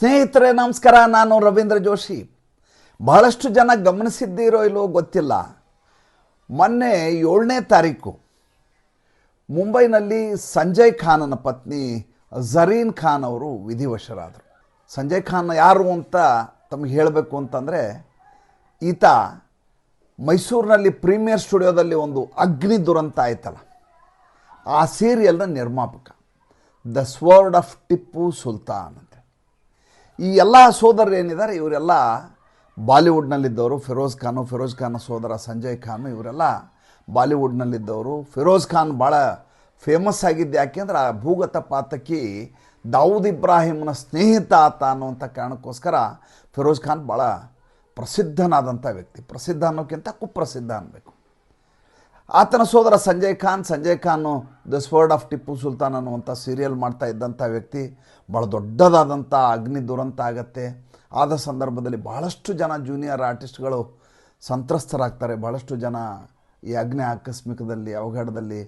ಸ್ನೇಹಿತರೆ, ನಮಸ್ಕಾರ. ನಾನು ರವೀಂದ್ರ ಜೋಶಿ. ಬಹಳಷ್ಟು ಜನ ಗಮನಿಸಿದ್ದೀರೋ ಇಲ್ಲೋ ಗೊತ್ತಿಲ್ಲ. ಮೊನ್ನೆ ಏಳನೇ ತಾರೀಕು ಮುಂಬೈನಲ್ಲಿ ಸಂಜಯ್ ಖಾನನ ಪತ್ನಿ ಜರೀನ್ ಖಾನ್ ಅವರು ವಿಧಿವಶರಾದರು. ಸಂಜಯ್ ಖಾನ್ ಯಾರು ಅಂತ ತಮಗೆ ಹೇಳಬೇಕು ಅಂತಂದರೆ, ಈತ ಮೈಸೂರಿನಲ್ಲಿ ಪ್ರೀಮಿಯರ್ ಸ್ಟುಡಿಯೋದಲ್ಲಿ ಒಂದು ಅಗ್ನಿ ದುರಂತ ಆಯ್ತಲ್ಲ. ಆ ಸೀರಿಯಲ್ನ ನಿರ್ಮಾಪಕ, the sword of Tipu Sultan. ಈ ಎಲ್ಲ ಸೋದರರು ಏನಿದ್ದಾರೆ, ಇವರೆಲ್ಲ ಬಾಲಿವುಡ್ನಲ್ಲಿದ್ದವರು ಫಿರೋಜ್ ಖಾನು, ಫಿರೋಜ್ ಖಾನ್ ಸೋದರ ಸಂಜಯ್ ಖಾನು, ಇವರೆಲ್ಲ ಬಾಲಿವುಡ್ನಲ್ಲಿದ್ದವರು. ಫಿರೋಜ್ ಖಾನ್ ಭಾಳ ಫೇಮಸ್ ಆಗಿದ್ದು ಯಾಕೆಂದ್ರೆ ಆ ಭೂಗತ ಪಾತಕಿ ದಾವೂದ್ ಇಬ್ರಾಹಿಂನ ಸ್ನೇಹಿತ ಆತ ಅನ್ನುವಂಥ ಕಾರಣಕ್ಕೋಸ್ಕರ ಫಿರೋಜ್ ಖಾನ್ ಭಾಳ ಪ್ರಸಿದ್ಧನಾದಂಥ ವ್ಯಕ್ತಿ. ಪ್ರಸಿದ್ಧ ಅನ್ನೋಕ್ಕಿಂತ ಕುಪ್ರಸಿದ್ಧ ಅನ್ನಬೇಕು ಆತನ ಸೋದರ Sanjay Khan, Sanjay Khan the sword of Tipu Sultan ಅನ್ನುವಂಥ ಸೀರಿಯಲ್ ಮಾಡ್ತಾ ಇದ್ದಂಥ ವ್ಯಕ್ತಿ. ಭಾಳ ದೊಡ್ಡದಾದಂಥ ಅಗ್ನಿ ದುರಂತ ಆಗತ್ತೆ. ಆದ ಸಂದರ್ಭದಲ್ಲಿ ಭಾಳಷ್ಟು ಜನ ಜೂನಿಯರ್ ಆರ್ಟಿಸ್ಟ್ಗಳು ಸಂತ್ರಸ್ತರಾಗ್ತಾರೆ. ಭಾಳಷ್ಟು ಜನ ಈ ಅಗ್ನಿ ಆಕಸ್ಮಿಕದಲ್ಲಿ, ಅವಘಡದಲ್ಲಿ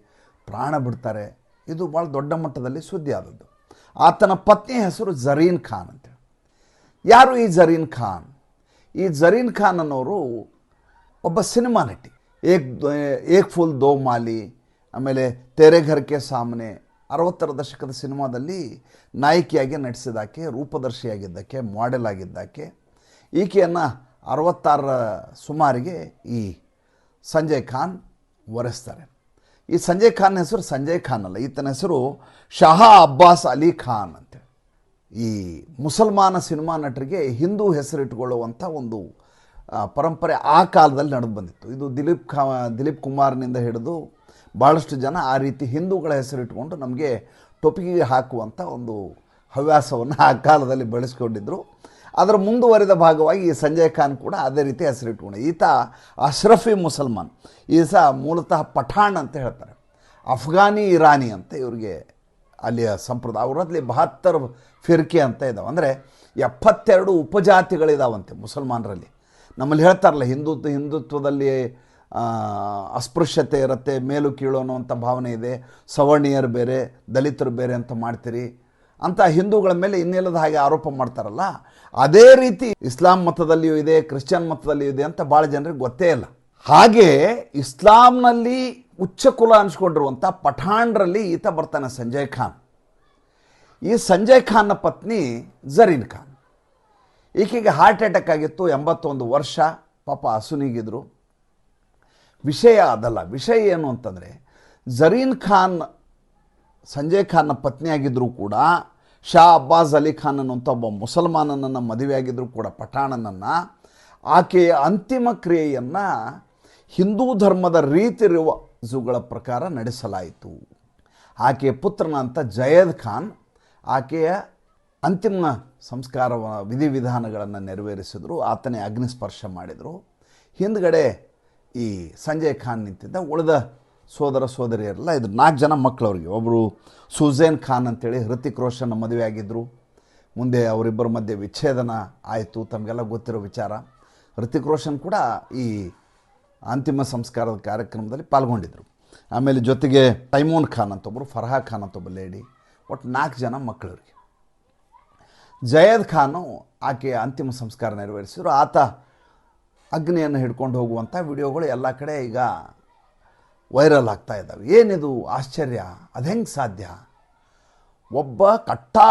ಪ್ರಾಣ ಬಿಡ್ತಾರೆ. ಇದು ಭಾಳ ದೊಡ್ಡ ಮಟ್ಟದಲ್ಲಿ ಸುದ್ದಿ ಆದದ್ದು ಆತನ ಪತ್ನಿ ಹೆಸರು ಜರೀನ್ ಖಾನ್ ಅಂತೇಳಿ ಯಾರು ಈ ಜರೀನ್ ಖಾನ್ ಈ ಜರೀನ್ ಖಾನ್ ಅನ್ನೋರು ಒಬ್ಬ ಸಿನಿಮಾ ನಟಿ. ಏಕ್ ಏಕ್ ಫುಲ್ ದೋ ಮಾಲಿ ಆಮೇಲೆ ತೆರೆ ಘರ್ಕೆ ಸಾಮನೆ, ಅರವತ್ತರ ದಶಕದ ಸಿನಿಮಾದಲ್ಲಿ ನಾಯಕಿಯಾಗಿ ನಟಿಸಿದಾಕೆ, ರೂಪದರ್ಶಿಯಾಗಿದ್ದಕ್ಕೆ ಮಾಡೆಲ್ ಆಗಿದ್ದಾಕೆ ಈಕೆಯನ್ನು ಅರವತ್ತಾರರ ಸುಮಾರಿಗೆ ಈ ಸಂಜಯ್ ಖಾನ್ ಒರೆಸ್ತಾರೆ. ಈ ಸಂಜಯ್ ಖಾನ್ ಹೆಸರು ಸಂಜಯ್ ಖಾನ್ ಅಲ್ಲ, ಈತನ ಹೆಸರು ಶಹಾ ಅಬ್ಬಾಸ್ ಅಲಿ ಖಾನ್ ಅಂತೇಳಿ. ಈ ಮುಸಲ್ಮಾನ ಸಿನಿಮಾ ನಟರಿಗೆ ಹಿಂದೂ ಹೆಸರಿಟ್ಕೊಳ್ಳುವಂಥ ಒಂದು ಪರಂಪರೆ ಆ ಕಾಲದಲ್ಲಿ ನಡೆದು ಬಂದಿತ್ತು. ಇದು ದಿಲೀಪ್ ಖಾ, ದಿಲೀಪ್ ಕುಮಾರ್ನಿಂದ ಹಿಡಿದು ಭಾಳಷ್ಟು ಜನ ಆ ರೀತಿ ಹಿಂದೂಗಳ ಹೆಸರಿಟ್ಕೊಂಡು ನಮಗೆ ಟೊಪಿಗೆ ಹಾಕುವಂಥ ಒಂದು ಹವ್ಯಾಸವನ್ನು ಆ ಕಾಲದಲ್ಲಿ ಬೆಳೆಸ್ಕೊಂಡಿದ್ದರು ಅದರ ಮುಂದುವರಿದ ಭಾಗವಾಗಿ ಈ ಸಂಜಯ್ ಖಾನ್ ಕೂಡ ಅದೇ ರೀತಿ ಹೆಸರಿಟ್ಕೊಂಡು ಈತ ಅಶ್ರಫಿ ಮುಸಲ್ಮಾನ್. ಈತ ಮೂಲತಃ ಪಠಾಣ್ ಅಂತ ಹೇಳ್ತಾರೆ. ಅಫ್ಘಾನಿ ಇರಾನಿ ಅಂತ ಇವರಿಗೆ ಅಲ್ಲಿಯ ಸಂಪ್ರದಾಯ ಅವರಲ್ಲಿ ಬಹತ್ತರ ಫಿರ್ಕೆ ಅಂತ ಇದ್ದಾವೆ ಅಂದರೆ ಎಪ್ಪತ್ತೆರಡು ಉಪಜಾತಿಗಳಿದಾವಂತೆ ಮುಸಲ್ಮಾನರಲ್ಲಿ. ನಮ್ಮಲ್ಲಿ ಹೇಳ್ತಾರಲ್ಲ ಹಿಂದುತ್ವ ಹಿಂದುತ್ವದಲ್ಲಿ ಅಸ್ಪೃಶ್ಯತೆ ಇರುತ್ತೆ, ಮೇಲು ಕೀಳು ಅನ್ನುವಂಥ ಭಾವನೆ ಇದೆ, ಸವರ್ಣೀಯರು ಬೇರೆ, ದಲಿತರು ಬೇರೆ ಅಂತ ಮಾಡ್ತೀರಿ ಅಂತ ಹಿಂದೂಗಳ ಮೇಲೆ ಇನ್ನಿಲ್ಲದ ಹಾಗೆ ಆರೋಪ ಮಾಡ್ತಾರಲ್ಲ, ಅದೇ ರೀತಿ ಇಸ್ಲಾಂ ಮತದಲ್ಲಿಯೂ ಇದೆ, ಕ್ರಿಶ್ಚಿಯನ್ ಮತದಲ್ಲಿಯೂ ಇದೆ ಅಂತ ಭಾಳ ಜನರಿಗೆ ಗೊತ್ತೇ ಇಲ್ಲ. ಹಾಗೆ ಇಸ್ಲಾಂನಲ್ಲಿ ಉಚ್ಚ ಕುಲ ಅನ್ಸ್ಕೊಂಡಿರುವಂಥ ಪಠಾಣ್ರಲ್ಲಿ ಈತ ಬರ್ತಾನೆ ಸಂಜಯ್ ಖಾನ್. ಈ ಸಂಜಯ್ ಖಾನ್ನ ಪತ್ನಿ ಜರೀನ್ ಖಾನ್. ಈಕೆಗೆ ಹಾರ್ಟ್ ಅಟ್ಯಾಕ್ ಆಗಿತ್ತು ಎಂಬತ್ತೊಂದು ವರ್ಷ. ಪಾಪ ಹಸುನಿಗಿದ್ರು. ವಿಷಯ ಅದಲ್ಲ. ವಿಷಯ ಏನು ಅಂತಂದರೆ, ಜರೀನ್ ಖಾನ್, ಸಂಜಯ್ ಖಾನ್ನ ಪತ್ನಿಯಾಗಿದ್ದರೂ ಕೂಡ, ಶಾ ಅಬ್ಬಾಸ್ ಅಲಿ ಖಾನ್ ಅನ್ನುವಂಥ ಒಬ್ಬ ಮುಸಲ್ಮಾನನನ್ನು ಮದುವೆಯಾಗಿದ್ದರೂ ಕೂಡ, ಪಠಾಣನನ್ನು, ಆಕೆಯ ಅಂತಿಮ ಕ್ರಿಯೆಯನ್ನು ಹಿಂದೂ ಧರ್ಮದ ರೀತಿ ರಿವಾಜುಗಳ ಪ್ರಕಾರ ನಡೆಸಲಾಯಿತು. ಆಕೆಯ ಪುತ್ರನಂತ ಜಯದ್ ಖಾನ್, ಆಕೆಯ ಅಂತಿಮ ಸಂಸ್ಕಾರ ವಿಧಿವಿಧಾನಗಳನ್ನು ನೆರವೇರಿಸಿದ್ರು, ಆತನೇ ಅಗ್ನಿಸ್ಪರ್ಶ ಮಾಡಿದರು. ಹಿಂದ್ಗಡೆ ಈ ಸಂಜಯ್ ಖಾನ್ ನಿಂತಿದ್ದ, ಉಳಿದ ಸೋದರ ಸೋದರಿಯರೆಲ್ಲ ಇದ್ರು ನಾಲ್ಕು ಜನ ಮಕ್ಕಳವ್ರಿಗೆ ಒಬ್ಬರು ಸುಜೇನ್ ಖಾನ್ ಅಂತೇಳಿ ಹೃತಿಕ್ ರೋಷನ್ ಮದುವೆ ಆಗಿದ್ದರು ಮುಂದೆ ಅವರಿಬ್ಬರ ಮಧ್ಯೆ ವಿಚ್ಛೇದನ ಆಯಿತು, ತಮಗೆಲ್ಲ ಗೊತ್ತಿರೋ ವಿಚಾರ. ಹೃತಿಕ್ ರೋಷನ್ ಕೂಡ ಈ ಅಂತಿಮ ಸಂಸ್ಕಾರದ ಕಾರ್ಯಕ್ರಮದಲ್ಲಿ ಪಾಲ್ಗೊಂಡಿದ್ದರು ಆಮೇಲೆ ಜೊತೆಗೆ ತೈಮೋನ್ ಖಾನ್ ಅಂತ ಒಬ್ಬರು ಫರ್ಹಾ ಖಾನ್ ಅಂತ ಒಬ್ಬ ಲೇಡಿ ಒಟ್ಟು ನಾಲ್ಕು ಜನ ಮಕ್ಕಳವ್ರಿಗೆ ಜಯದ್ ಖಾನು ಆಕೆಯ ಅಂತಿಮ ಸಂಸ್ಕಾರ ನೆರವೇರಿಸಿದ್ರು. ಆತ ಅಗ್ನಿಯನ್ನು ಹಿಡ್ಕೊಂಡು ಹೋಗುವಂಥ ವಿಡಿಯೋಗಳು ಎಲ್ಲ ಕಡೆ ಈಗ ವೈರಲ್ ಆಗ್ತಾ ಇದ್ದಾವೆ. ಏನಿದು? ಆಶ್ಚರ್ಯ. ಅದು ಹೆಂಗೆ ಸಾಧ್ಯ? ಒಬ್ಬ ಕಟ್ಟಾ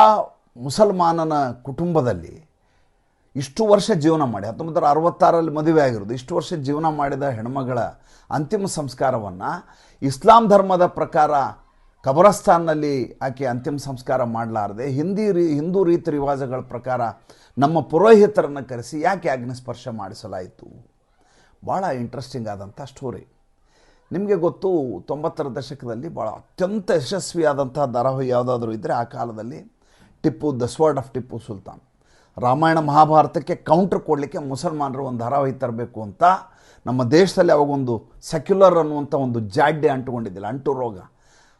ಮುಸಲ್ಮಾನನ ಕುಟುಂಬದಲ್ಲಿ ಇಷ್ಟು ವರ್ಷ ಜೀವನ ಮಾಡಿ ಹತ್ತೊಂಬತ್ತು ನೂರ ಅರವತ್ತಾರಲ್ಲಿ ಮದುವೆ ಆಗಿರೋದು, ಇಷ್ಟು ವರ್ಷ ಜೀವನ ಮಾಡಿದ ಹೆಣ್ಮಗಳ ಅಂತಿಮ ಸಂಸ್ಕಾರವನ್ನು ಇಸ್ಲಾಂ ಧರ್ಮದ ಪ್ರಕಾರ ಕಬರಸ್ತಾನ್ನಲ್ಲಿ ಆಕೆ ಅಂತಿಮ ಸಂಸ್ಕಾರ ಮಾಡಲಾರದೆ ಹಿಂದಿ ರೀ, ಹಿಂದೂ ರೀತಿ ರಿವಾಜಗಳ ಪ್ರಕಾರ ನಮ್ಮ ಪುರೋಹಿತರನ್ನು ಕರೆಸಿ ಯಾಕೆ ಅಗ್ನಿಸ್ಪರ್ಶ ಮಾಡಿಸಲಾಯಿತು? ಭಾಳ ಇಂಟ್ರೆಸ್ಟಿಂಗ್ ಆದಂಥ ಸ್ಟೋರಿ ನಿಮಗೆ ಗೊತ್ತು, ತೊಂಬತ್ತರ ದಶಕದಲ್ಲಿ ಭಾಳ ಅತ್ಯಂತ ಯಶಸ್ವಿಯಾದಂಥ ಧಾರಾವಾಹಿ ಯಾವುದಾದ್ರೂ ಇದ್ದರೆ ಆ ಕಾಲದಲ್ಲಿ Tipu, the sword of Tipu Sultan. Ramayana ಮಹಾಭಾರತಕ್ಕೆ counter ಕೊಡಲಿಕ್ಕೆ ಮುಸಲ್ಮಾನರು ಒಂದು ಧಾರಾವಾಹಿ ತರಬೇಕು ಅಂತ ನಮ್ಮ ದೇಶದಲ್ಲಿ ಅವಾಗೊಂದು ಸೆಕ್ಯುಲರ್ ಅನ್ನುವಂಥ ಒಂದು ಜಾಡ್ಯ ಅಂಟುಕೊಂಡಿದ್ದಿಲ್ಲ, ಅಂಟು ರೋಗ.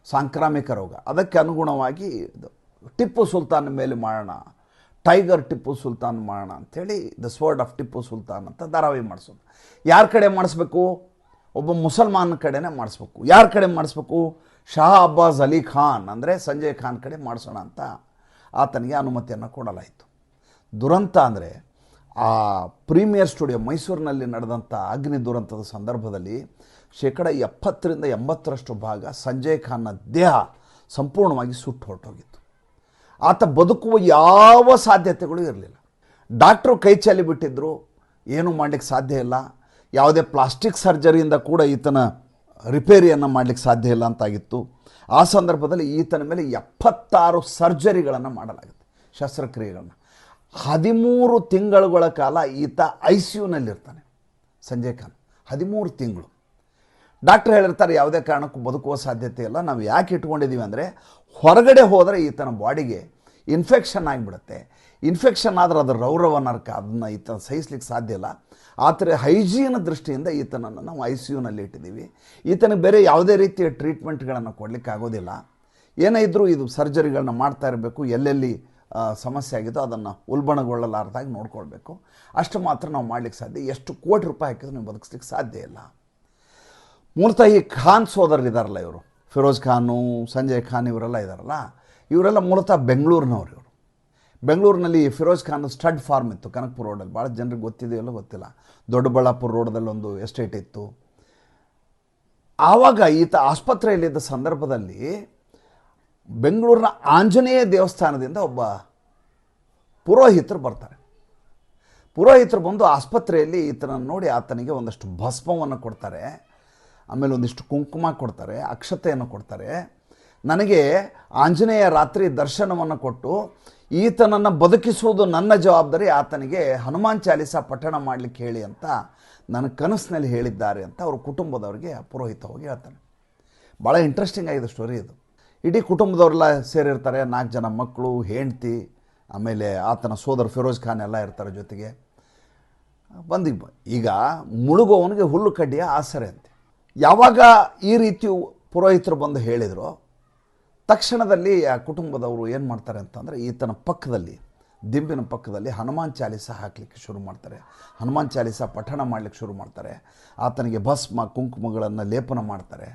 ಸಾಂಕ್ರಾಮಿಕ ರೋಗ. ಅದಕ್ಕೆ ಅನುಗುಣವಾಗಿ ಟಿಪ್ಪು ಸುಲ್ತಾನ್ ಮೇಲೆ ಮಾಡೋಣ, ಟೈಗರ್ ಟಿಪ್ಪು ಸುಲ್ತಾನ್ ಮಾಡೋಣ ಅಂಥೇಳಿ the sword of Tipu Sultan ಅಂತ ಧಾರಾವಾಹಿ ಮಾಡಿಸೋದು. ಯಾರ ಕಡೆ ಮಾಡಿಸ್ಬೇಕು? ಒಬ್ಬ ಮುಸಲ್ಮಾನ್ ಕಡೆನೇ ಮಾಡಿಸ್ಬೇಕು. ಯಾರ ಕಡೆ ಮಾಡಿಸ್ಬೇಕು? ಶಾ ಅಬ್ಬಾಸ್ ಅಲಿ ಖಾನ್ ಅಂದರೆ ಸಂಜಯ್ ಖಾನ್ ಕಡೆ ಮಾಡಿಸೋಣ ಅಂತ ಆತನಿಗೆ ಅನುಮತಿಯನ್ನು ಕೊಡಲಾಯಿತು. ದುರಂತ ಅಂದರೆ ಆ ಪ್ರೀಮಿಯರ್ ಸ್ಟುಡಿಯೋ ಮೈಸೂರಿನಲ್ಲಿ ನಡೆದಂಥ ಅಗ್ನಿ ದುರಂತದ ಸಂದರ್ಭದಲ್ಲಿ ಶೇಕಡ ಎಪ್ಪತ್ತರಿಂದ ಎಂಬತ್ತರಷ್ಟು ಭಾಗ ಸಂಜಯ್ ಖಾನ್ನ ದೇಹ ಸಂಪೂರ್ಣವಾಗಿ ಸುಟ್ಟು ಹೊರಟೋಗಿತ್ತು. ಆತ ಬದುಕುವ ಯಾವ ಸಾಧ್ಯತೆಗಳು ಇರಲಿಲ್ಲ. ಡಾಕ್ಟ್ರು ಕೈ ಚಾಲಿ ಬಿಟ್ಟಿದ್ದರು ಏನೂ ಮಾಡಲಿಕ್ಕೆ ಸಾಧ್ಯ ಇಲ್ಲ. ಯಾವುದೇ ಪ್ಲಾಸ್ಟಿಕ್ ಸರ್ಜರಿಯಿಂದ ಕೂಡ ಈತನ ರಿಪೇರಿಯನ್ನು ಮಾಡಲಿಕ್ಕೆ ಸಾಧ್ಯ ಇಲ್ಲ ಅಂತಾಗಿತ್ತು. ಆ ಸಂದರ್ಭದಲ್ಲಿ ಈತನ ಮೇಲೆ ಎಪ್ಪತ್ತಾರು ಸರ್ಜರಿಗಳನ್ನು ಮಾಡಲಾಗುತ್ತೆ, ಶಸ್ತ್ರಕ್ರಿಯೆಗಳನ್ನು. ಹದಿಮೂರು ತಿಂಗಳುಗಳ ಕಾಲ ಈತ ಐ ಸಿ ಯುನಲ್ಲಿರ್ತಾನೆ ಸಂಜಯ್ ಖಾನ್. ಹದಿಮೂರು ತಿಂಗಳು. ಡಾಕ್ಟರ್ ಹೇಳಿರ್ತಾರೆ, ಯಾವುದೇ ಕಾರಣಕ್ಕೂ ಬದುಕುವ ಸಾಧ್ಯತೆ ಇಲ್ಲ. ನಾವು ಯಾಕೆ ಇಟ್ಕೊಂಡಿದ್ದೀವಿ ಅಂದರೆ, ಹೊರಗಡೆ ಹೋದರೆ ಈತನ ಬಾಡಿಗೆ ಇನ್ಫೆಕ್ಷನ್ ಆಗಿಬಿಡುತ್ತೆ. ಇನ್ಫೆಕ್ಷನ್ ಆದರೆ ಅದರ ರೌರವ ನರಕ, ಅದನ್ನು ಈತನ ಸಹಿಸ್ಲಿಕ್ಕೆ ಸಾಧ್ಯ ಇಲ್ಲ. ಆ ಥರ ಹೈಜೀನ್ ದೃಷ್ಟಿಯಿಂದ ಈತನನ್ನು ನಾವು ಐ ಸಿ ಯುನಲ್ಲಿ ಇಟ್ಟಿದ್ದೀವಿ. ಈತನಿಗೆ ಬೇರೆ ಯಾವುದೇ ರೀತಿಯ ಟ್ರೀಟ್ಮೆಂಟ್ಗಳನ್ನು ಕೊಡಲಿಕ್ಕೆ ಆಗೋದಿಲ್ಲ. ಏನೇ ಇದ್ದರೂ ಇದು ಸರ್ಜರಿಗಳನ್ನ ಮಾಡ್ತಾ ಇರಬೇಕು. ಎಲ್ಲೆಲ್ಲಿ ಸಮಸ್ಯೆ ಆಗಿದೋ ಅದನ್ನು ಉಲ್ಬಣಗೊಳ್ಳಲಾರ್ದಾಗಿ ನೋಡ್ಕೊಳ್ಬೇಕು. ಅಷ್ಟು ಮಾತ್ರ ನಾವು ಮಾಡಲಿಕ್ಕೆ ಸಾಧ್ಯ. ಎಷ್ಟು ಕೋಟಿ ರೂಪಾಯಿ ಹಾಕಿದ್ರು ನೀವು ಬದುಕಿಸ್ಲಿಕ್ಕೆ ಸಾಧ್ಯ ಇಲ್ಲ. ಮೂಲತಃ ಈ ಖಾನ್ ಸೋದರರು ಇದ್ದಾರಲ್ಲ ಇವರು. ಫಿರೋಜ್ ಖಾನು, ಸಂಜಯ್ ಖಾನ್ ಇವರೆಲ್ಲ ಇದ್ದಾರಲ್ಲ ಇವರೆಲ್ಲ ಮೂಲತಃ ಬೆಂಗಳೂರಿನವರು ಇವರು. ಬೆಂಗಳೂರಿನಲ್ಲಿ ಫಿರೋಜ್ ಖಾನ್ ಸ್ಟಡ್ ಫಾರ್ಮ್ ಇತ್ತು, ಕನಕಪುರ ರೋಡಲ್ಲಿ. ಭಾಳ ಜನರಿಗೆ ಗೊತ್ತಿದೆಯಲ್ಲ ಗೊತ್ತಿಲ್ಲ. ದೊಡ್ಡಬಳ್ಳಾಪುರ ರೋಡದಲ್ಲಿ ಒಂದು ಎಸ್ಟೇಟ್ ಇತ್ತು. ಆವಾಗ ಈತ ಆಸ್ಪತ್ರೆಯಲ್ಲಿದ್ದ ಸಂದರ್ಭದಲ್ಲಿ ಬೆಂಗಳೂರಿನ ಆಂಜನೇಯ ದೇವಸ್ಥಾನದಿಂದ ಒಬ್ಬ ಪುರೋಹಿತರು ಬರ್ತಾರೆ. ಪುರೋಹಿತರು ಬಂದು ಆಸ್ಪತ್ರೆಯಲ್ಲಿ ಈತನನ್ನು ನೋಡಿ ಆತನಿಗೆ ಒಂದಷ್ಟು ಭಸ್ಮವನ್ನು ಕೊಡ್ತಾರೆ. ಆಮೇಲೆ ಒಂದಿಷ್ಟು ಕುಂಕುಮ ಕೊಡ್ತಾರೆ, ಅಕ್ಷತೆಯನ್ನು ಕೊಡ್ತಾರೆ. ನನಗೆ ಆಂಜನೇಯ ರಾತ್ರಿ ದರ್ಶನವನ್ನು ಕೊಟ್ಟು ಈತನನ್ನು ಬದುಕಿಸುವುದು ನನ್ನ ಜವಾಬ್ದಾರಿ, ಆತನಿಗೆ ಹನುಮಾನ್ ಚಾಲಿಸ ಪಠಣ ಮಾಡಲಿಕ್ಕೆ ಹೇಳಿ ಅಂತ ನನ್ನ ಕನಸಿನಲ್ಲಿ ಹೇಳಿದ್ದಾರೆ ಅಂತ ಅವ್ರ ಕುಟುಂಬದವರಿಗೆ ಪುರೋಹಿತ ಹೋಗಿ ಹೇಳ್ತಾನೆ ಭಾಳ ಇಂಟ್ರೆಸ್ಟಿಂಗ್ ಆಗಿದೆ ಸ್ಟೋರಿ ಇದು. ಇಡೀ ಕುಟುಂಬದವರೆಲ್ಲ ಸೇರಿರ್ತಾರೆ, ನಾಲ್ಕು ಜನ ಮಕ್ಕಳು, ಹೆಂಡ್ತಿ, ಆಮೇಲೆ ಆತನ ಸೋದರ ಫಿರೋಜ್ ಖಾನ್ ಎಲ್ಲ ಇರ್ತಾರೆ ಜೊತೆಗೆ. ಬಂದಿ ಈಗ ಮುಳುಗುವವನಿಗೆ ಹುಲ್ಲು ಕಡ್ಡಿಯ ಆಸರೆ ಅಂತೆ. ಯಾವಾಗ ಈ ರೀತಿ ಪುರೋಹಿತರು ಬಂದು ಹೇಳಿದರು, ತಕ್ಷಣದಲ್ಲಿ ಆ ಕುಟುಂಬದವರು ಏನು ಮಾಡ್ತಾರೆ ಅಂತಂದರೆ ಈತನ ಪಕ್ಕದಲ್ಲಿ, ದಿಂಬಿನ ಪಕ್ಕದಲ್ಲಿ ಹನುಮಾನ್ ಚಾಲಿಸ ಹಾಕಲಿಕ್ಕೆ ಶುರು ಮಾಡ್ತಾರೆ. ಹನುಮಾನ್ ಚಾಲಿಸ ಪಠಣ ಮಾಡಲಿಕ್ಕೆ ಶುರು ಮಾಡ್ತಾರೆ. ಆತನಿಗೆ ಭಸ್ಮ, ಕುಂಕುಮಗಳನ್ನು ಲೇಪನ ಮಾಡ್ತಾರೆ.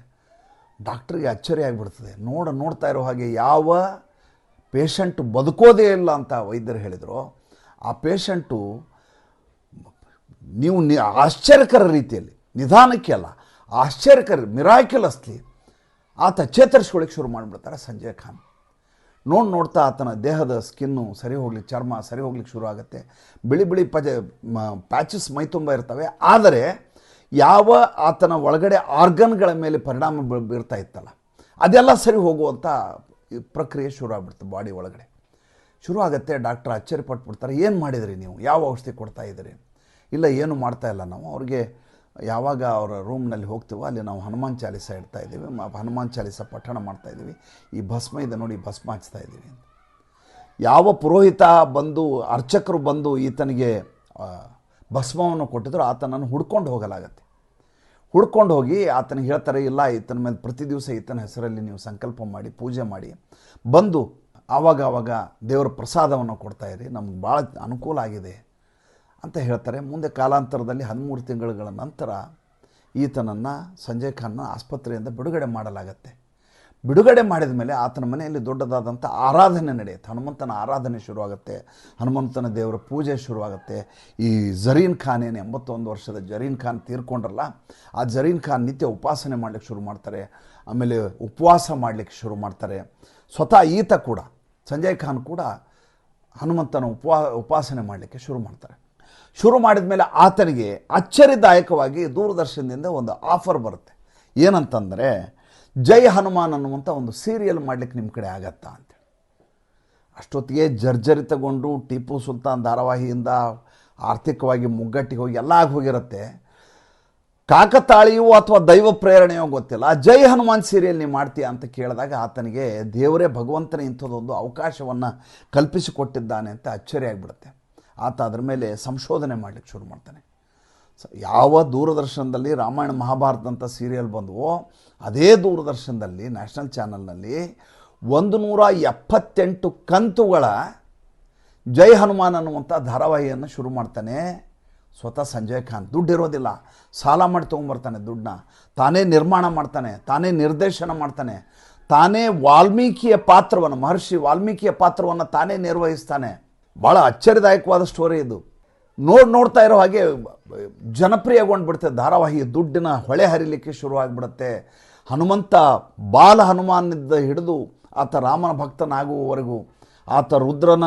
ಡಾಕ್ಟ್ರಿಗೆ ಅಚ್ಚರಿ ಆಗಿಬಿಡ್ತದೆ. ನೋಡ, ನೋಡ್ತಾ ಇರೋ ಹಾಗೆ ಯಾವ ಪೇಷಂಟ್ ಬದುಕೋದೇ ಇಲ್ಲ ಅಂತ ವೈದ್ಯರು ಹೇಳಿದರು. ಆ ಪೇಷಂಟು ನೀವು ಆಶ್ಚರ್ಯಕರ ರೀತಿಯಲ್ಲಿ, ನಿಧಾನಕ್ಕೆ ಅಲ್ಲ ಆಶ್ಚರ್ಯಕರ ಮಿರಾಕ್ಯುಲಸ್ಲಿ ಆತ ಚೇತರಿಸ್ಕೊಳ್ಳಿಕ್ಕೆ ಶುರು ಮಾಡಿಬಿಡ್ತಾರೆ ಸಂಜಯ್ ಖಾನ್. ನೋಡಿ ನೋಡ್ತಾ ಆತನ ದೇಹದ ಸ್ಕಿನ್ನು ಸರಿ ಹೋಗ್ಲಿಕ್ಕೆ, ಚರ್ಮ ಸರಿ ಹೋಗ್ಲಿಕ್ಕೆ ಶುರು ಆಗುತ್ತೆ. ಬಿಳಿ ಬಿಳಿ ಪಜೆ ಪ್ಯಾಚಸ್ ಮೈ ತುಂಬ ಇರ್ತವೆ. ಆದರೆ ಯಾವ ಆತನ ಒಳಗಡೆ ಆರ್ಗನ್ಗಳ ಮೇಲೆ ಪರಿಣಾಮ ಬೀರ್ತಾ ಇತ್ತಲ್ಲ, ಅದೆಲ್ಲ ಸರಿ ಹೋಗುವಂಥ ಪ್ರಕ್ರಿಯೆ ಶುರು ಆಗ್ಬಿಡ್ತು ಬಾಡಿ ಒಳಗಡೆ. ಶುರು ಆಗುತ್ತೆ ಡಾಕ್ಟ್ರ್ ಆಶ್ಚರ್ಯ ಪಟ್ಬಿಡ್ತಾರೆ ಏನು ಮಾಡಿದ್ರಿ ನೀವು? ಯಾವ ಔಷಧಿ ಕೊಡ್ತಾ ಇದ್ದೀರಿ? ಇಲ್ಲ, ಏನು ಮಾಡ್ತಾ ಇಲ್ಲ ನಾವು? ಅವ್ರಿಗೆ ಯಾವಾಗ ಅವರ ರೂಮ್ನಲ್ಲಿ ಹೋಗ್ತೀವೋ ಅಲ್ಲಿ ನಾವು ಹನುಮಾನ್ ಚಾಲಿಸ ಇಡ್ತಾ ಇದ್ದೀವಿ ಹನುಮಾನ್ ಚಾಲಿಸ ಪಠಣ ಮಾಡ್ತಾ ಇದ್ದೀವಿ. ಈ ಭಸ್ಮ ಇದೆ ನೋಡಿ, ಭಸ್ಮ ಹಚ್ತಾ ಇದ್ದೀವಿ ಯಾವ ಪುರೋಹಿತ ಬಂದು, ಅರ್ಚಕರು ಬಂದು ಈತನಿಗೆ ಭಸ್ಮವನ್ನು ಕೊಟ್ಟಿದ್ರು ಆತನನ್ನು ಹುಡ್ಕೊಂಡು ಹೋಗಲಾಗತ್ತೆ. ಹುಡ್ಕೊಂಡು ಹೋಗಿ ಆತನಿಗೆ ಹೇಳ್ತಾರೆ, ಇಲ್ಲ, ಈತನ ಮೇಲೆ ಪ್ರತಿ ದಿವಸ ಈತನ ಹೆಸರಲ್ಲಿ ನೀವು ಸಂಕಲ್ಪ ಮಾಡಿ, ಪೂಜೆ ಮಾಡಿ. ಬಂದು ಆವಾಗ ಆವಾಗ ದೇವರ ಪ್ರಸಾದವನ್ನು ಕೊಡ್ತಾ ಇರಿ, ನಮ್ಗೆ ಭಾಳ ಅನುಕೂಲ ಆಗಿದೆ. ಅಂತ ಹೇಳ್ತಾರೆ. ಮುಂದೆ ಕಾಲಾಂತರದಲ್ಲಿ ಹದಿಮೂರು ತಿಂಗಳುಗಳ ನಂತರ ಈತನನ್ನು ಸಂಜಯ್ ಖಾನ್ನ ಆಸ್ಪತ್ರೆಯಿಂದ ಬಿಡುಗಡೆ ಮಾಡಲಾಗತ್ತೆ. ಬಿಡುಗಡೆ ಮಾಡಿದ ಮೇಲೆ ಆತನ ಮನೆಯಲ್ಲಿ ದೊಡ್ಡದಾದಂಥ ಆರಾಧನೆ ನಡೆಯುತ್ತೆ. ಹನುಮಂತನ ಆರಾಧನೆ ಶುರುವಾಗುತ್ತೆ. ಹನುಮಂತನ ದೇವರ ಪೂಜೆ ಶುರುವಾಗುತ್ತೆ. ಈ ಜರೀನ್ ಖಾನ್ ಏನು ಎಂಬತ್ತೊಂದು ವರ್ಷದ ಜರೀನ್ ಖಾನ್ ತೀರ್ಕೊಂಡ್ರಲ್ಲ, ಆ ಜರೀನ್ ಖಾನ್ ನಿತ್ಯ ಉಪಾಸನೆ ಮಾಡಲಿಕ್ಕೆ ಶುರು ಮಾಡ್ತಾರೆ. ಆಮೇಲೆ ಉಪವಾಸ ಮಾಡಲಿಕ್ಕೆ ಶುರು ಮಾಡ್ತಾರೆ. ಸ್ವತಃ ಈತ ಕೂಡ, ಸಂಜಯ್ ಖಾನ್ ಕೂಡ ಹನುಮಂತನ ಉಪವಾ, ಉಪಾಸನೆ ಮಾಡಲಿಕ್ಕೆ ಶುರು ಮಾಡ್ತಾರೆ. ಶುರು ಮಾಡಿದ ಮೇಲೆ ಆತನಿಗೆ ಅಚ್ಚರಿದಾಯಕವಾಗಿ ದೂರದರ್ಶನದಿಂದ ಒಂದು ಆಫರ್ ಬರುತ್ತೆ. ಏನಂತಂದರೆ, ಜೈ ಹನುಮಾನ್ ಅನ್ನುವಂಥ ಒಂದು ಸೀರಿಯಲ್ ಮಾಡಲಿಕ್ಕೆ ನಿಮ್ಮ ಕಡೆ ಆಗತ್ತಾ ಅಂತೇಳಿ ಅಷ್ಟೊತ್ತಿಗೆ ಜರ್ಜರಿತಗೊಂಡು ಟಿಪ್ಪು ಸುಲ್ತಾನ್ ಧಾರಾವಾಹಿಯಿಂದ ಆರ್ಥಿಕವಾಗಿ ಮುಗ್ಗಟ್ಟಿಗೆ ಹೋಗಿ ಎಲ್ಲ ಆಗಿ ಹೋಗಿರುತ್ತೆ. ಕಾಕತಾಳಿಯೋ ಅಥವಾ ದೈವ ಪ್ರೇರಣೆಯೋ ಗೊತ್ತಿಲ್ಲ. ಜೈ ಹನುಮಾನ್ ಸೀರಿಯಲ್ ನೀವು ಮಾಡ್ತೀಯಾ ಅಂತ ಕೇಳಿದಾಗ ಆತನಿಗೆ ದೇವರೇ ಭಗವಂತನ ಇಂಥದ್ದೊಂದು ಅವಕಾಶವನ್ನು ಕಲ್ಪಿಸಿಕೊಟ್ಟಿದ್ದಾನೆ ಅಂತ ಅಚ್ಚರಿ ಆಗಿಬಿಡುತ್ತೆ ಆತ ಅದರ ಮೇಲೆ ಸಂಶೋಧನೆ ಮಾಡಲಿಕ್ಕೆ ಶುರು ಮಾಡ್ತಾನೆ. ಯಾವ ದೂರದರ್ಶನದಲ್ಲಿ ರಾಮಾಯಣ ಮಹಾಭಾರತ ಅಂತ ಸೀರಿಯಲ್ ಬಂದವೋ, ಅದೇ ದೂರದರ್ಶನದಲ್ಲಿ ನ್ಯಾಷನಲ್ ಚಾನಲ್ನಲ್ಲಿ ಒಂದು ನೂರ ಎಪ್ಪತ್ತೆಂಟು ಕಂತುಗಳ ಜೈ ಹನುಮಾನ್ ಅನ್ನುವಂಥ ಧಾರಾವಾಹಿಯನ್ನು ಶುರು ಮಾಡ್ತಾನೆ. ಸ್ವತಃ ಸಂಜಯ್ ಖಾನ್. ದುಡ್ಡು ಇರೋದಿಲ್ಲ ಸಾಲ ಮಾಡಿ ತೊಗೊಂಬರ್ತಾನೆ ದುಡ್ಡನ್ನ. ತಾನೇ ನಿರ್ಮಾಣ ಮಾಡ್ತಾನೆ. ತಾನೇ ನಿರ್ದೇಶನ ಮಾಡ್ತಾನೆ. ತಾನೇ ವಾಲ್ಮೀಕಿಯ ಪಾತ್ರವನ್ನು, ಮಹರ್ಷಿ ವಾಲ್ಮೀಕಿಯ ಪಾತ್ರವನ್ನು ತಾನೇ ನಿರ್ವಹಿಸ್ತಾನೆ. ಭಾಳ ಅಚ್ಚರಿದಾಯಕವಾದ ಸ್ಟೋರಿ ಇದು. ನೋಡಿ ನೋಡ್ತಾ ಇರೋ ಹಾಗೆ ಜನಪ್ರಿಯಗೊಂಡ್ಬಿಡುತ್ತೆ. ಧಾರಾವಾಹಿ ದುಡ್ಡಿನ ಹೊಳೆ ಹರಿಲಿಕ್ಕೆ ಶುರುವಾಗ್ಬಿಡುತ್ತೆ. ಹನುಮಂತ ಬಾಲ ಹನುಮಾನದಿಂದ ಹಿಡಿದು ಆತ ರಾಮನ ಭಕ್ತನಾಗುವವರೆಗೂ ಆತ ರುದ್ರನ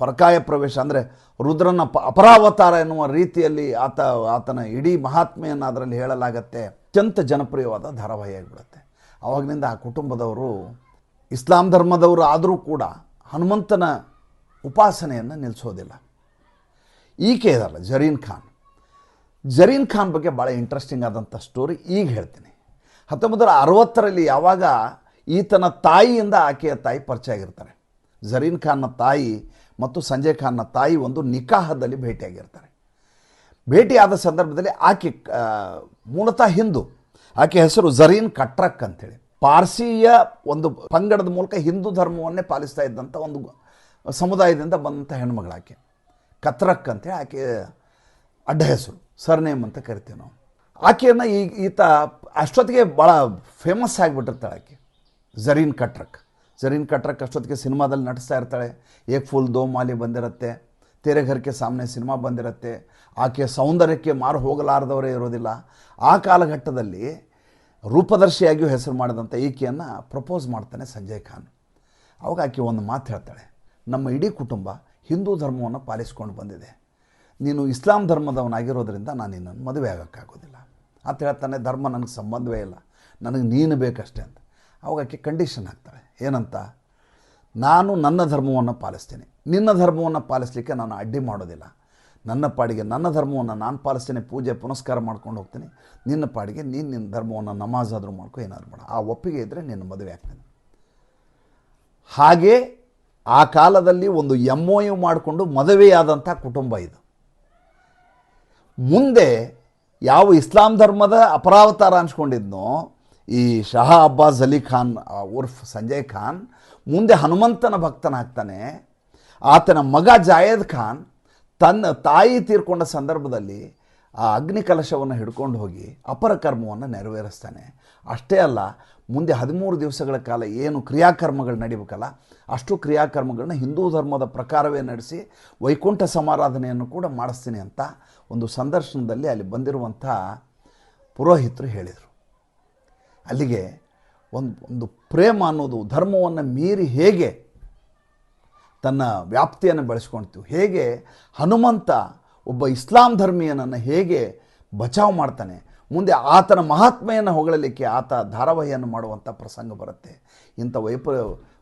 ಪರಕಾಯ ಪ್ರವೇಶ ಅಂದರೆ ರುದ್ರನ ಪ ಅಪರಾವತಾರ ಎನ್ನುವ ರೀತಿಯಲ್ಲಿ ಆತ, ಆತನ ಇಡೀ ಮಹಾತ್ಮೆಯನ್ನು ಅದರಲ್ಲಿ ಹೇಳಲಾಗತ್ತೆ. ಅತ್ಯಂತ ಜನಪ್ರಿಯವಾದ ಧಾರಾವಾಹಿ ಆಗಿಬಿಡುತ್ತೆ. ಆವಾಗಿನಿಂದ ಆ ಕುಟುಂಬದವರು ಇಸ್ಲಾಂ ಧರ್ಮದವರು ಆದರೂ ಕೂಡ ಹನುಮಂತನ ಉಪಾಸನೆಯನ್ನು ನಿಲ್ಲಿಸೋದಿಲ್ಲ. ಈಕೆ ಇದಲ್ಲ, ಜರೀನ್ ಖಾನ್. ಜರೀನ್ ಖಾನ್ ಬಗ್ಗೆ ಭಾಳ ಇಂಟ್ರೆಸ್ಟಿಂಗ್ ಆದಂಥ ಸ್ಟೋರಿ ಈಗ ಹೇಳ್ತೀನಿ. ಹತ್ತೊಂಬತ್ತು ನೂರ ಅರವತ್ತರಲ್ಲಿ ಯಾವಾಗ ಈತನ ತಾಯಿಯಿಂದ ಆಕೆಯ ತಾಯಿ ಪರಿಚಯ ಆಗಿರ್ತಾರೆ. ಜರೀನ್ ಖಾನ್ನ ತಾಯಿ ಮತ್ತು ಸಂಜಯ್ ಖಾನ್ನ ತಾಯಿ ಒಂದು ನಿಕಾಹದಲ್ಲಿ ಭೇಟಿಯಾಗಿರ್ತಾರೆ. ಭೇಟಿಯಾದ ಸಂದರ್ಭದಲ್ಲಿ ಆಕೆ ಮೂಲತಃ ಹಿಂದೂ. ಆಕೆ ಹೆಸರು ಜರೀನ್ ಕಟ್ರಕ್ ಅಂತೇಳಿ ಪಾರ್ಸಿಯ ಒಂದು ಪಂಗಡದ ಮೂಲಕ ಹಿಂದೂ ಧರ್ಮವನ್ನೇ ಪಾಲಿಸ್ತಾ ಇದ್ದಂಥ ಒಂದು ಸಮುದಾಯದಿಂದ ಬಂದಂಥ ಹೆಣ್ಮಗಳಾಕೆ ಕತ್ರಕ್ ಅಂತೇಳಿ ಆಕೆ ಅಡ್ಡ ಹೆಸರು, ಸರ್ನೇಮ್ ಅಂತ ಕರಿತೀವಿ ನಾವು. ಆಕೆಯನ್ನು ಈ, ಈತ ಅಷ್ಟೊತ್ತಿಗೆ ಭಾಳ ಫೇಮಸ್ ಆಗಿಬಿಟ್ಟಿರ್ತಾಳೆ ಆಕೆ. ಜರೀನ್ ಕಟ್ರಕ್. ಜರೀನ್ ಕಟ್ರಕ್ ಅಷ್ಟೊತ್ತಿಗೆ ಸಿನಿಮಾದಲ್ಲಿ ನಟಿಸ್ತಾ ಇರ್ತಾಳೆ. ಏಕ್ ಫುಲ್ ದೋ ಮಾಲಿ ಬಂದಿರುತ್ತೆ. ತೆರೆ ಘರ್ಕೆ ಸಾಮನೆ ಸಿನಿಮಾ ಬಂದಿರುತ್ತೆ. ಆಕೆಯ ಸೌಂದರ್ಯಕ್ಕೆ ಮಾರು ಹೋಗಲಾರದವರೇ ಇರೋದಿಲ್ಲ. ಆ ಕಾಲಘಟ್ಟದಲ್ಲಿ ರೂಪದರ್ಶಿಯಾಗಿಯೂ ಹೆಸರು ಮಾಡಿದಂಥ ಈಕೆಯನ್ನು ಪ್ರಪೋಸ್ ಮಾಡ್ತಾನೆ ಸಂಜಯ್ ಖಾನ್. ಅವಾಗ ಆಕೆ ಒಂದು ಮಾತು ಹೇಳ್ತಾಳೆ. ನಮ್ಮ ಇಡೀ ಕುಟುಂಬ ಹಿಂದೂ ಧರ್ಮವನ್ನು ಪಾಲಿಸ್ಕೊಂಡು ಬಂದಿದೆ. ನೀನು ಇಸ್ಲಾಂ ಧರ್ಮದವನಾಗಿರೋದ್ರಿಂದ ನಾನು ನಿನ್ನನ್ನು ಮದುವೆ ಆಗೋಕ್ಕಾಗೋದಿಲ್ಲ. ಅಂತ ಹೇಳ್ತಾನೆ ಧರ್ಮ ನನಗೆ ಸಂಬಂಧವೇ ಇಲ್ಲ. ನನಗೆ ನೀನು ಬೇಕಷ್ಟೇ ಅಂತ. ಅವಾಗಕ್ಕೆ ಕಂಡೀಷನ್ ಹಾಕ್ತಾಳೆ. ಏನಂತ? ನಾನು ನನ್ನ ಧರ್ಮವನ್ನು ಪಾಲಿಸ್ತೀನಿ. ನಿನ್ನ ಧರ್ಮವನ್ನು ಪಾಲಿಸಲಿಕ್ಕೆ ನಾನು ಅಡ್ಡಿ ಮಾಡೋದಿಲ್ಲ. ನನ್ನ ಪಾಡಿಗೆ ನನ್ನ ಧರ್ಮವನ್ನು ನಾನು ಪಾಲಿಸ್ತೀನಿ. ಪೂಜೆ ಪುನಸ್ಕಾರ ಮಾಡ್ಕೊಂಡು ಹೋಗ್ತೀನಿ. ನಿನ್ನ ಪಾಡಿಗೆ ನೀನು ನಿನ್ನ ಧರ್ಮವನ್ನು ನಮಾಜ್ ಆದರೂ ಮಾಡ್ಕೊ, ಏನಾದರೂ ಮಾಡ. ಆ ಒಪ್ಪಿಗೆ ಇದ್ದರೆ ನಿನ್ನ ಮದುವೆ ಆಗ್ತೀನಿ ಹಾಗೆ ಆ ಕಾಲದಲ್ಲಿ ಒಂದು ಎಂ ಒ ಯು ಮಾಡಿಕೊಂಡು ಮದುವೆಯಾದಂಥ ಕುಟುಂಬ ಇದು. ಮುಂದೆ ಯಾವ ಇಸ್ಲಾಂ ಧರ್ಮದ ಅಪರಾವತಾರ ಅನ್ಸ್ಕೊಂಡಿದ್ನೋ, ಈ ಶಹಾ ಅಬ್ಬಾಸ್ ಅಲಿ ಖಾನ್ ಉರ್ಫ್ ಸಂಜಯ್ ಖಾನ್, ಮುಂದೆ ಹನುಮಂತನ ಭಕ್ತನಾಗ್ತಾನೆ ಆತನ ಮಗ ಜಾಯದ್ ಖಾನ್ ತನ್ನ ತಾಯಿ ತೀರ್ಕೊಂಡ ಸಂದರ್ಭದಲ್ಲಿ ಆ ಅಗ್ನಿ ಕಲಶವನ್ನು ಹಿಡ್ಕೊಂಡು ಹೋಗಿ ಅಪರ ಕರ್ಮವನ್ನು ನೆರವೇರಿಸ್ತಾನೆ. ಅಷ್ಟೇ ಅಲ್ಲ, ಮುಂದೆ ಹದಿಮೂರು ದಿವಸಗಳ ಕಾಲ ಏನು ಕ್ರಿಯಾಕರ್ಮಗಳು ನಡಿಬೇಕಲ್ಲ ಅಷ್ಟು ಕ್ರಿಯಾಕರ್ಮಗಳನ್ನ ಹಿಂದೂ ಧರ್ಮದ ಪ್ರಕಾರವೇ ನಡೆಸಿ ವೈಕುಂಠ ಸಮಾರಾಧನೆಯನ್ನು ಕೂಡ ಮಾಡಿಸ್ತೀನಿ ಅಂತ ಒಂದು ಸಂದರ್ಶನದಲ್ಲಿ ಅಲ್ಲಿ ಬಂದಿರುವಂಥ ಪುರೋಹಿತರು ಹೇಳಿದರು. ಅಲ್ಲಿಗೆ ಒಂದು ಒಂದು ಪ್ರೇಮ ಅನ್ನೋದು ಧರ್ಮವನ್ನು ಮೀರಿ ಹೇಗೆ ತನ್ನ ವ್ಯಾಪ್ತಿಯನ್ನು ಬೆಳೆಸ್ಕೊಳ್ತೀವಿ ಹೇಗೆ ಹನುಮಂತ ಒಬ್ಬ ಇಸ್ಲಾಂ ಧರ್ಮೀಯನನ್ನು ಹೇಗೆ ಬಚಾವ್ ಮಾಡ್ತಾನೆ, ಮುಂದೆ ಆತನ ಮಹಾತ್ಮೆಯನ್ನು ಹೊಗಳಲಿಕ್ಕೆ ಆತ ಧಾರಾವಾಹಿಯನ್ನು ಮಾಡುವಂಥ ಪ್ರಸಂಗ ಬರುತ್ತೆ. ಇಂಥ ವೈಪ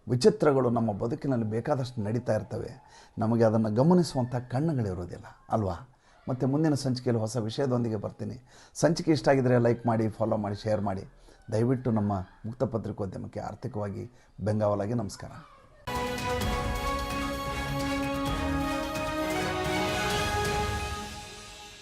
ವಿಚಿತ್ರಗಳು ನಮ್ಮ ಬದುಕಿನಲ್ಲಿ ಬೇಕಾದಷ್ಟು ನಡೀತಾ ಇರ್ತವೆ. ನಮಗೆ ಅದನ್ನು ಗಮನಿಸುವಂಥ ಕಣ್ಣುಗಳಿರೋದಿಲ್ಲ ಅಲ್ವಾ? ಮತ್ತು ಮುಂದಿನ ಸಂಚಿಕೆಯಲ್ಲಿ ಹೊಸ ವಿಷಯದೊಂದಿಗೆ ಬರ್ತೀನಿ. ಸಂಚಿಕೆ ಇಷ್ಟ ಆಗಿದರೆ ಲೈಕ್ ಮಾಡಿ, ಫಾಲೋ ಮಾಡಿ, ಶೇರ್ ಮಾಡಿ. ದಯವಿಟ್ಟು ನಮ್ಮ ಮುಕ್ತ ಪತ್ರಿಕೋದ್ಯಮಕ್ಕೆ ಆರ್ಥಿಕವಾಗಿ ಬೆಂಗಾವಲಾಗಿ ನಮಸ್ಕಾರ.